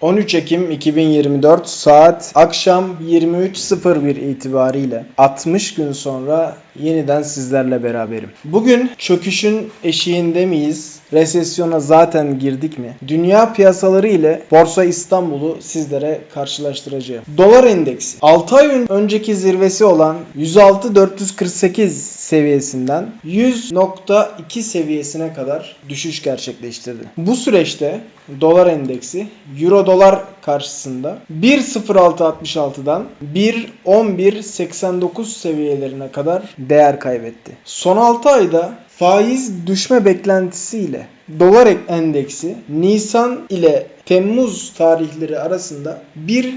13 Ekim 2024 saat akşam 23.01 itibariyle 60 gün sonra yeniden sizlerle beraberim. Bugün çöküşün eşiğinde miyiz? Resesyona zaten girdik mi? Dünya piyasaları ile Borsa İstanbul'u sizlere karşılaştıracağım. Dolar endeksi 6 ay ön- önceki zirvesi olan 106.448 seviyesinden 100.2 seviyesine kadar düşüş gerçekleştirdi. Bu süreçte dolar endeksi euro dolar karşısında 1.0666'dan 1.1189 seviyelerine kadar değer kaybetti. Son 6 ayda faiz düşme beklentisiyle dolar endeksi Nisan ile Temmuz tarihleri arasında bir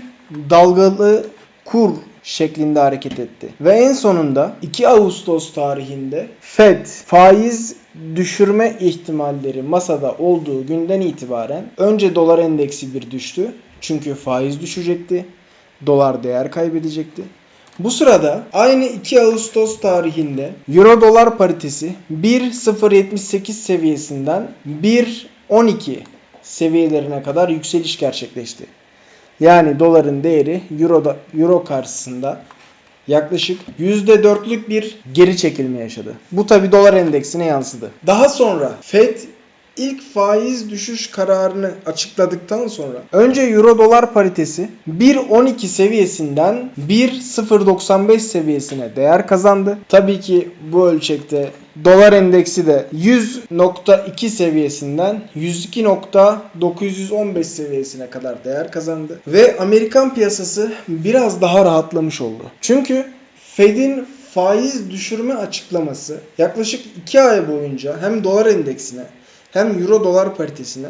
dalgalı kur şeklinde hareket etti. Ve en sonunda 2 Ağustos tarihinde Fed faiz düşürme ihtimalleri masada olduğu günden itibaren önce dolar endeksi bir düştü. Çünkü faiz düşecekti. Dolar değer kaybedecekti. Bu sırada aynı 2 Ağustos tarihinde Euro dolar paritesi 1.078 seviyesinden 1.12 seviyelerine kadar yükseliş gerçekleşti. Yani doların değeri euro, euro karşısında yaklaşık %4'lük bir geri çekilme yaşadı. Bu tabi dolar endeksine yansıdı. Daha sonra Fed ilk faiz düşüş kararını açıkladıktan sonra önce euro dolar paritesi 1.12 seviyesinden 1.095 seviyesine değer kazandı. Tabii ki bu ölçekte dolar endeksi de 100.2 seviyesinden 102.915 seviyesine kadar değer kazandı. Ve Amerikan piyasası biraz daha rahatlamış oldu. Çünkü Fed'in faiz düşürme açıklaması yaklaşık 2 ay boyunca hem dolar endeksine hem euro dolar paritesine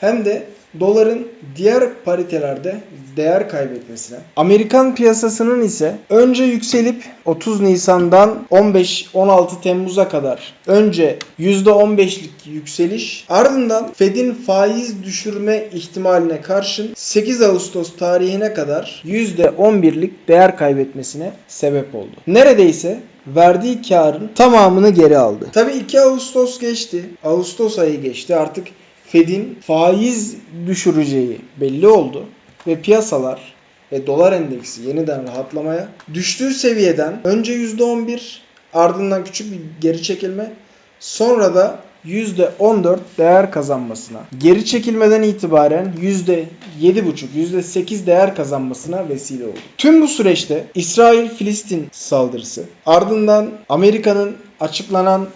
hem de doların diğer paritelerde değer kaybetmesine. Amerikan piyasasının ise önce yükselip 30 Nisan'dan 15-16 Temmuz'a kadar önce %15'lik yükseliş ardından Fed'in faiz düşürme ihtimaline karşın 8 Ağustos tarihine kadar %11'lik değer kaybetmesine sebep oldu. Neredeyse verdiği karın tamamını geri aldı. Tabii 2 Ağustos geçti. Ağustos ayı geçti. Artık Fed'in faiz düşüreceği belli oldu ve piyasalar ve dolar endeksi yeniden rahatlamaya düştüğü seviyeden önce %11 ardından küçük bir geri çekilme sonra da %14 değer kazanmasına, geri çekilmeden itibaren %7,5, %8 değer kazanmasına vesile oldu. Tüm bu süreçte İsrail-Filistin saldırısı, ardından Amerika'nın açıklanan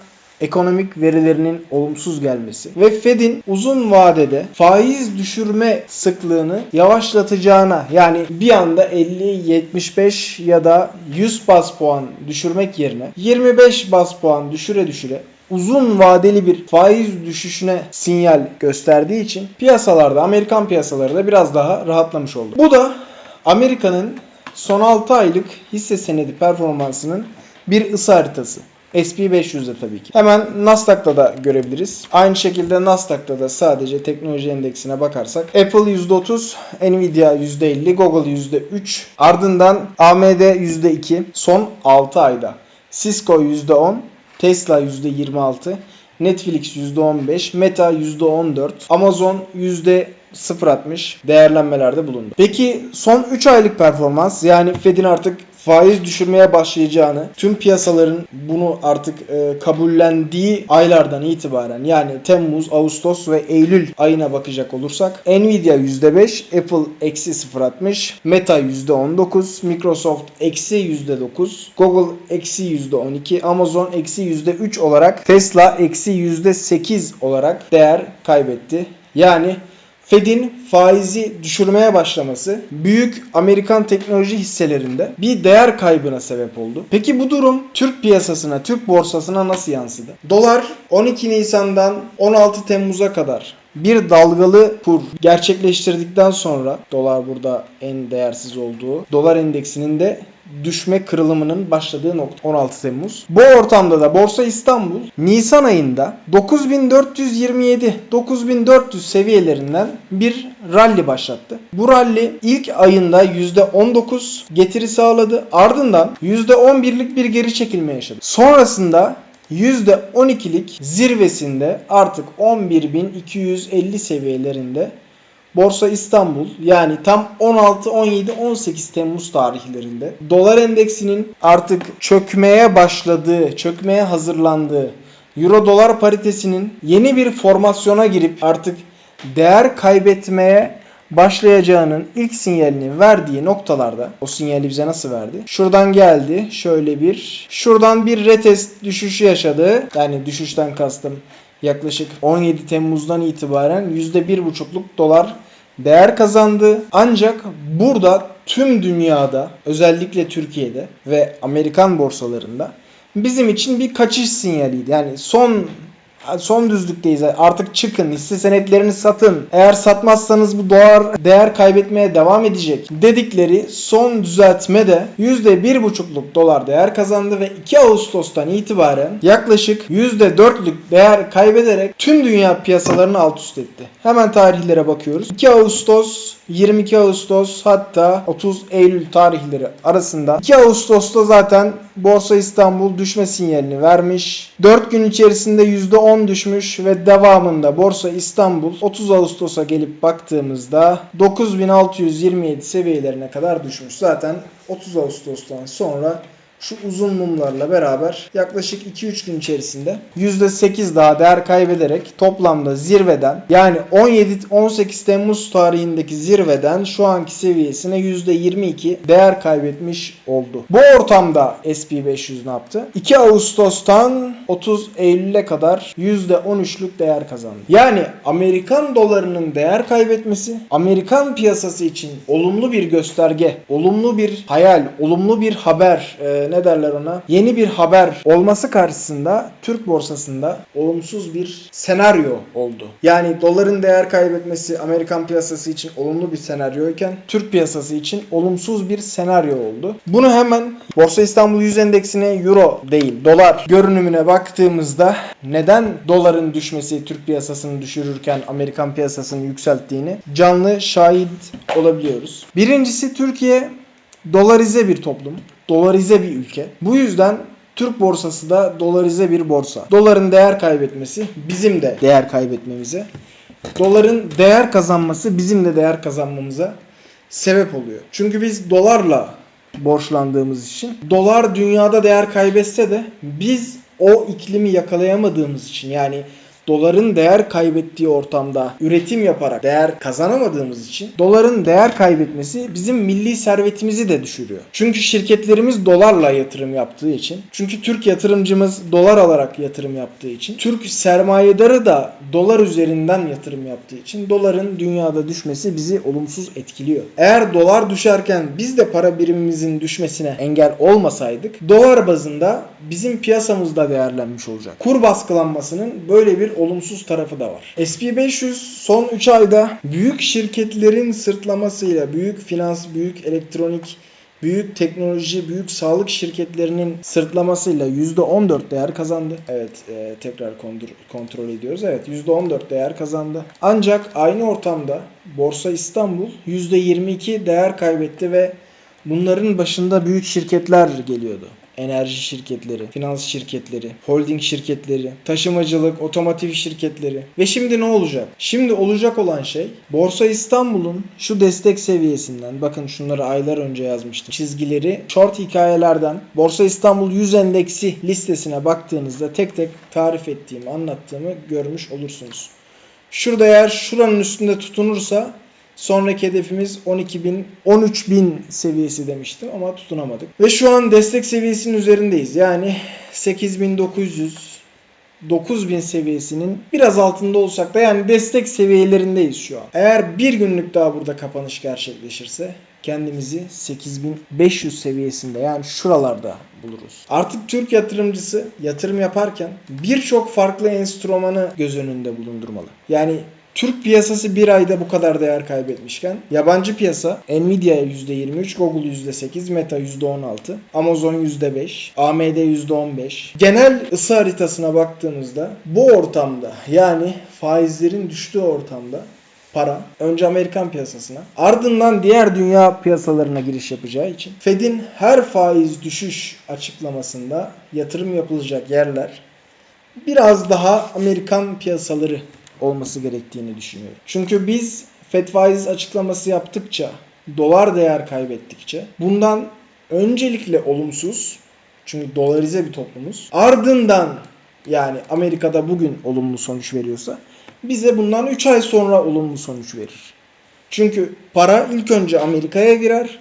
ekonomik verilerinin olumsuz gelmesi ve Fed'in uzun vadede faiz düşürme sıklığını yavaşlatacağına yani bir anda 50, 75 ya da 100 bas puan düşürmek yerine 25 bas puan düşüre düşüre uzun vadeli bir faiz düşüşüne sinyal gösterdiği için piyasalarda Amerikan piyasaları da biraz daha rahatlamış oldu. Bu da Amerika'nın son 6 aylık hisse senedi performansının bir ısı haritası. SP 500'de tabii ki. Hemen Nasdaq'ta da görebiliriz. Aynı şekilde Nasdaq'ta da sadece teknoloji endeksine bakarsak Apple %30, Nvidia %50, Google %3, ardından AMD %2 son 6 ayda. Cisco %10, Tesla %26, Netflix %15, Meta %14, Amazon %0.60 değerlenmelerde bulundu. Peki son 3 aylık performans yani Fed'in artık faiz düşürmeye başlayacağını, tüm piyasaların bunu artık e, kabullendiği aylardan itibaren yani Temmuz, Ağustos ve Eylül ayına bakacak olursak Nvidia %5, Apple eksi 0.60, Meta %19, Microsoft eksi %9, Google eksi %12, Amazon eksi %3 olarak Tesla eksi %8 olarak değer kaybetti. Yani Fed'in faizi düşürmeye başlaması büyük Amerikan teknoloji hisselerinde bir değer kaybına sebep oldu. Peki bu durum Türk piyasasına, Türk borsasına nasıl yansıdı? Dolar 12 Nisan'dan 16 Temmuz'a kadar bir dalgalı kur gerçekleştirdikten sonra dolar burada en değersiz olduğu dolar endeksinin de düşme kırılımının başladığı nokta 16 Temmuz. Bu ortamda da Borsa İstanbul Nisan ayında 9427 9400 seviyelerinden bir rally başlattı. Bu rally ilk ayında %19 getiri sağladı. Ardından %11'lik bir geri çekilme yaşadı. Sonrasında %12'lik zirvesinde artık 11.250 seviyelerinde Borsa İstanbul yani tam 16, 17, 18 Temmuz tarihlerinde dolar endeksinin artık çökmeye başladığı, çökmeye hazırlandığı Euro dolar paritesinin yeni bir formasyona girip artık değer kaybetmeye başlayacağının ilk sinyalini verdiği noktalarda o sinyali bize nasıl verdi? Şuradan geldi. Şöyle bir şuradan bir retest düşüşü yaşadı. Yani düşüşten kastım yaklaşık 17 Temmuz'dan itibaren %1,5'luk dolar değer kazandı. Ancak burada tüm dünyada özellikle Türkiye'de ve Amerikan borsalarında bizim için bir kaçış sinyaliydi. Yani son son düzlükteyiz. Artık çıkın, hisse senetlerini satın. Eğer satmazsanız bu dolar değer kaybetmeye devam edecek dedikleri son düzeltme de %1,5'luk dolar değer kazandı ve 2 Ağustos'tan itibaren yaklaşık %4'lük değer kaybederek tüm dünya piyasalarını alt üst etti. Hemen tarihlere bakıyoruz. 2 Ağustos 22 Ağustos hatta 30 Eylül tarihleri arasında 2 Ağustos'ta zaten Borsa İstanbul düşme sinyalini vermiş. 4 gün içerisinde %10 düşmüş ve devamında Borsa İstanbul 30 Ağustos'a gelip baktığımızda 9627 seviyelerine kadar düşmüş. Zaten 30 Ağustos'tan sonra şu uzun mumlarla beraber yaklaşık 2-3 gün içerisinde %8 daha değer kaybederek toplamda zirveden yani 17-18 Temmuz tarihindeki zirveden şu anki seviyesine %22 değer kaybetmiş oldu. Bu ortamda SP500 ne yaptı? 2 Ağustos'tan 30 Eylül'e kadar %13'lük değer kazandı. Yani Amerikan dolarının değer kaybetmesi Amerikan piyasası için olumlu bir gösterge, olumlu bir hayal, olumlu bir haber, e, ne derler ona? Yeni bir haber olması karşısında Türk borsasında olumsuz bir senaryo oldu. Yani doların değer kaybetmesi Amerikan piyasası için olumlu bir senaryoyken Türk piyasası için olumsuz bir senaryo oldu. Bunu hemen Borsa İstanbul 100 endeksine euro değil dolar görünümüne baktığımızda neden doların düşmesi Türk piyasasını düşürürken Amerikan piyasasını yükselttiğini canlı şahit olabiliyoruz. Birincisi Türkiye dolarize bir toplum, dolarize bir ülke. Bu yüzden Türk borsası da dolarize bir borsa. Doların değer kaybetmesi bizim de değer kaybetmemize, doların değer kazanması bizim de değer kazanmamıza sebep oluyor. Çünkü biz dolarla borçlandığımız için dolar dünyada değer kaybetse de biz o iklimi yakalayamadığımız için yani doların değer kaybettiği ortamda üretim yaparak değer kazanamadığımız için doların değer kaybetmesi bizim milli servetimizi de düşürüyor. Çünkü şirketlerimiz dolarla yatırım yaptığı için, çünkü Türk yatırımcımız dolar alarak yatırım yaptığı için, Türk sermayedarı da dolar üzerinden yatırım yaptığı için doların dünyada düşmesi bizi olumsuz etkiliyor. Eğer dolar düşerken biz de para birimimizin düşmesine engel olmasaydık dolar bazında bizim piyasamızda değerlenmiş olacak. Kur baskılanmasının böyle bir olumsuz tarafı da var. SP500 son 3 ayda büyük şirketlerin sırtlamasıyla büyük finans, büyük elektronik büyük teknoloji, büyük sağlık şirketlerinin sırtlamasıyla %14 değer kazandı. Evet, e, tekrar kontrol, ediyoruz. Evet, %14 değer kazandı. Ancak aynı ortamda Borsa İstanbul %22 değer kaybetti ve bunların başında büyük şirketler geliyordu enerji şirketleri, finans şirketleri, holding şirketleri, taşımacılık, otomotiv şirketleri. Ve şimdi ne olacak? Şimdi olacak olan şey Borsa İstanbul'un şu destek seviyesinden bakın şunları aylar önce yazmıştım. Çizgileri short hikayelerden Borsa İstanbul 100 endeksi listesine baktığınızda tek tek tarif ettiğimi, anlattığımı görmüş olursunuz. Şurada eğer şuranın üstünde tutunursa Sonraki hedefimiz 12.000, 13.000 seviyesi demiştim ama tutunamadık. Ve şu an destek seviyesinin üzerindeyiz. Yani 8.900, 9000 seviyesinin biraz altında olsak da yani destek seviyelerindeyiz şu an. Eğer bir günlük daha burada kapanış gerçekleşirse kendimizi 8500 seviyesinde yani şuralarda buluruz. Artık Türk yatırımcısı yatırım yaparken birçok farklı enstrümanı göz önünde bulundurmalı. Yani Türk piyasası bir ayda bu kadar değer kaybetmişken yabancı piyasa Nvidia %23, Google %8, Meta %16, Amazon %5, AMD %15. Genel ısı haritasına baktığımızda bu ortamda yani faizlerin düştüğü ortamda para önce Amerikan piyasasına ardından diğer dünya piyasalarına giriş yapacağı için Fed'in her faiz düşüş açıklamasında yatırım yapılacak yerler biraz daha Amerikan piyasaları olması gerektiğini düşünüyorum. Çünkü biz FED açıklaması yaptıkça, dolar değer kaybettikçe bundan öncelikle olumsuz çünkü dolarize bir toplumuz. Ardından yani Amerika'da bugün olumlu sonuç veriyorsa bize bundan 3 ay sonra olumlu sonuç verir. Çünkü para ilk önce Amerika'ya girer,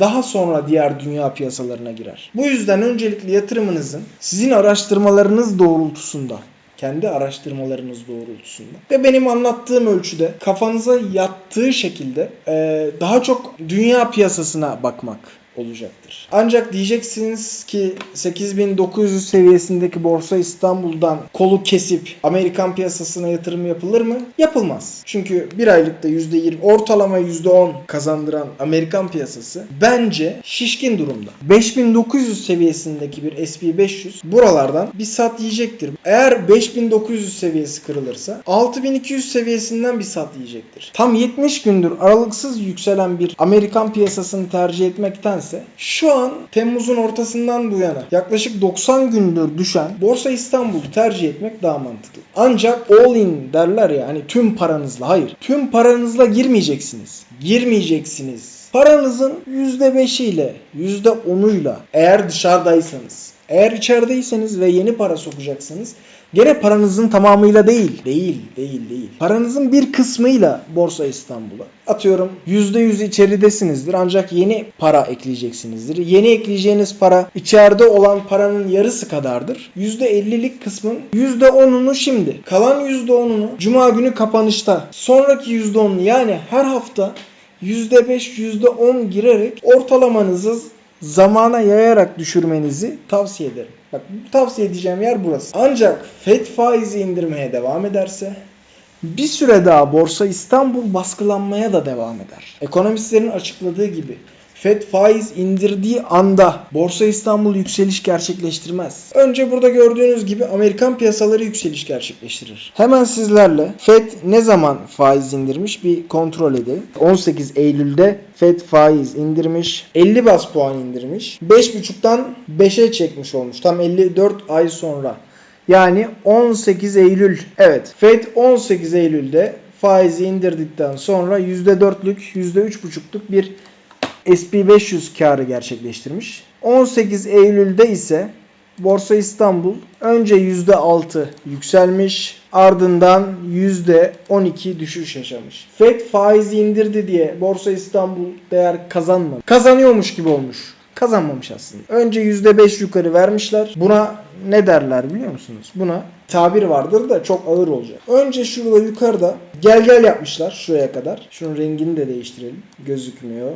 daha sonra diğer dünya piyasalarına girer. Bu yüzden öncelikli yatırımınızın sizin araştırmalarınız doğrultusunda kendi araştırmalarınız doğrultusunda ve benim anlattığım ölçüde kafanıza yattığı şekilde eee, daha çok dünya piyasasına bakmak olacaktır. Ancak diyeceksiniz ki 8900 seviyesindeki Borsa İstanbul'dan kolu kesip Amerikan piyasasına yatırım yapılır mı? Yapılmaz. Çünkü bir aylıkta %20 ortalama %10 kazandıran Amerikan piyasası bence şişkin durumda. 5900 seviyesindeki bir S&P 500 buralardan bir sat yiyecektir. Eğer 5900 seviyesi kırılırsa 6200 seviyesinden bir sat yiyecektir. Tam 70 gündür aralıksız yükselen bir Amerikan piyasasını tercih etmektense şu an Temmuz'un ortasından bu yana yaklaşık 90 gündür düşen Borsa İstanbul'u tercih etmek daha mantıklı. Ancak all in derler ya hani tüm paranızla hayır. Tüm paranızla girmeyeceksiniz. Girmeyeceksiniz. Paranızın %5'iyle %10'uyla eğer dışarıdaysanız eğer içerideyseniz ve yeni para sokacaksanız gene paranızın tamamıyla değil, değil, değil, değil. Paranızın bir kısmıyla Borsa İstanbul'a. Atıyorum %100 içeridesinizdir ancak yeni para ekleyeceksinizdir. Yeni ekleyeceğiniz para içeride olan paranın yarısı kadardır. %50'lik kısmın %10'unu şimdi, kalan %10'unu Cuma günü kapanışta, sonraki %10'unu yani her hafta %5, %10 girerek ortalamanızı zamana yayarak düşürmenizi tavsiye ederim. Bak tavsiye edeceğim yer burası. Ancak FED faizi indirmeye devam ederse bir süre daha Borsa İstanbul baskılanmaya da devam eder. Ekonomistlerin açıkladığı gibi FED faiz indirdiği anda Borsa İstanbul yükseliş gerçekleştirmez. Önce burada gördüğünüz gibi Amerikan piyasaları yükseliş gerçekleştirir. Hemen sizlerle FED ne zaman faiz indirmiş bir kontrol edelim. 18 Eylül'de FED faiz indirmiş. 50 bas puan indirmiş. 5.5'tan 5'e çekmiş olmuş. Tam 54 ay sonra. Yani 18 Eylül. Evet FED 18 Eylül'de faizi indirdikten sonra %4'lük %3.5'luk bir SP 500 karı gerçekleştirmiş. 18 Eylül'de ise Borsa İstanbul önce %6 yükselmiş ardından %12 düşüş yaşamış. FED faizi indirdi diye Borsa İstanbul değer kazanmadı. Kazanıyormuş gibi olmuş. Kazanmamış aslında. Önce %5 yukarı vermişler. Buna ne derler biliyor musunuz? Buna tabir vardır da çok ağır olacak. Önce şurada yukarıda gel gel yapmışlar şuraya kadar. Şunun rengini de değiştirelim. Gözükmüyor.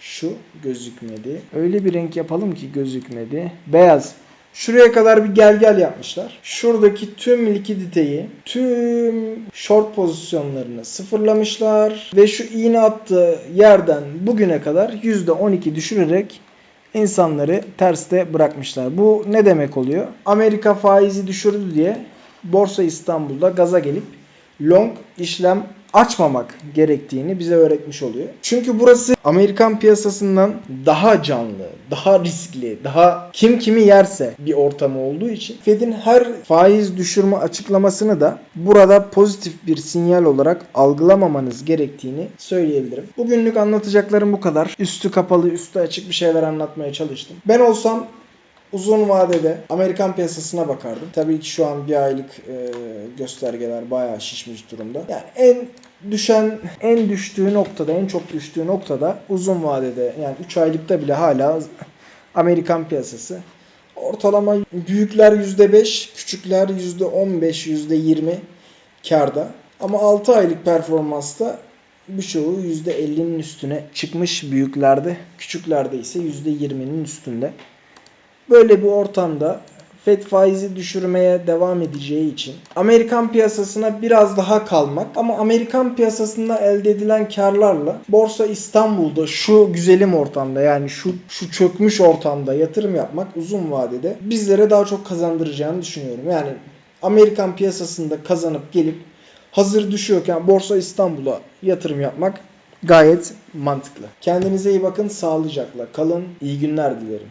Şu gözükmedi. Öyle bir renk yapalım ki gözükmedi. Beyaz. Şuraya kadar bir gel gel yapmışlar. Şuradaki tüm likiditeyi, tüm short pozisyonlarını sıfırlamışlar. Ve şu iğne attığı yerden bugüne kadar %12 düşürerek insanları terste bırakmışlar. Bu ne demek oluyor? Amerika faizi düşürdü diye Borsa İstanbul'da gaza gelip long işlem açmamak gerektiğini bize öğretmiş oluyor. Çünkü burası Amerikan piyasasından daha canlı, daha riskli, daha kim kimi yerse bir ortamı olduğu için Fed'in her faiz düşürme açıklamasını da burada pozitif bir sinyal olarak algılamamanız gerektiğini söyleyebilirim. Bugünlük anlatacaklarım bu kadar. Üstü kapalı, üstü açık bir şeyler anlatmaya çalıştım. Ben olsam Uzun vadede Amerikan piyasasına bakardım. Tabii ki şu an bir aylık e, göstergeler bayağı şişmiş durumda. Yani en düşen, en düştüğü noktada, en çok düştüğü noktada uzun vadede yani 3 aylıkta bile hala Amerikan piyasası. Ortalama büyükler %5, küçükler %15, %20 karda. Ama 6 aylık performansta birçoğu %50'nin üstüne çıkmış büyüklerde. Küçüklerde ise %20'nin üstünde. Böyle bir ortamda FED faizi düşürmeye devam edeceği için Amerikan piyasasına biraz daha kalmak ama Amerikan piyasasında elde edilen karlarla Borsa İstanbul'da şu güzelim ortamda yani şu şu çökmüş ortamda yatırım yapmak uzun vadede bizlere daha çok kazandıracağını düşünüyorum. Yani Amerikan piyasasında kazanıp gelip hazır düşüyorken Borsa İstanbul'a yatırım yapmak gayet mantıklı. Kendinize iyi bakın, sağlıcakla kalın. İyi günler dilerim.